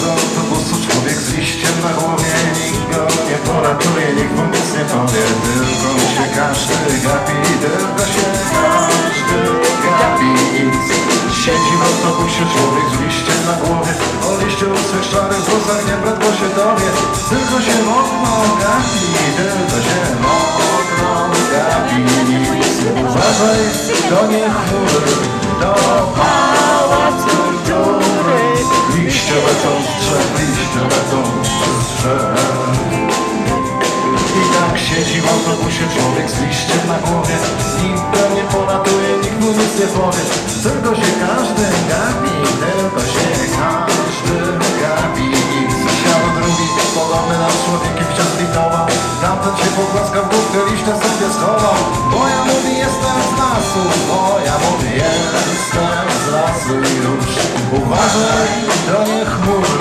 z autobusu Człowiek z liściem na głowie Nikt go nie poratuje, nikt mu nic nie powie Tylko się każdy gapi, tylko się każdy gapi. Nic Siedzi w autobusie człowiek z liściem na głowie O liściu swych szarych włosach nie prędko się dowie Tylko się mocno gapi, tylko się mocno gapi. Nic Uważaj, to nie to pan siedzi w autobusie człowiek z liściem na głowie. Nikt go nie poratuje, nikt mu nic nie powie. Tylko się każdy gapi, tylko się każdy gapi. Zasiadł drugi, podobny na człowiekiem wciąż litował. Tamten się pogłaskał w główkę, liście sobie schował. Bo ja mówi jestem z lasu, bo ja mówi jestem z lasu. I już Uważaj, to nie chmury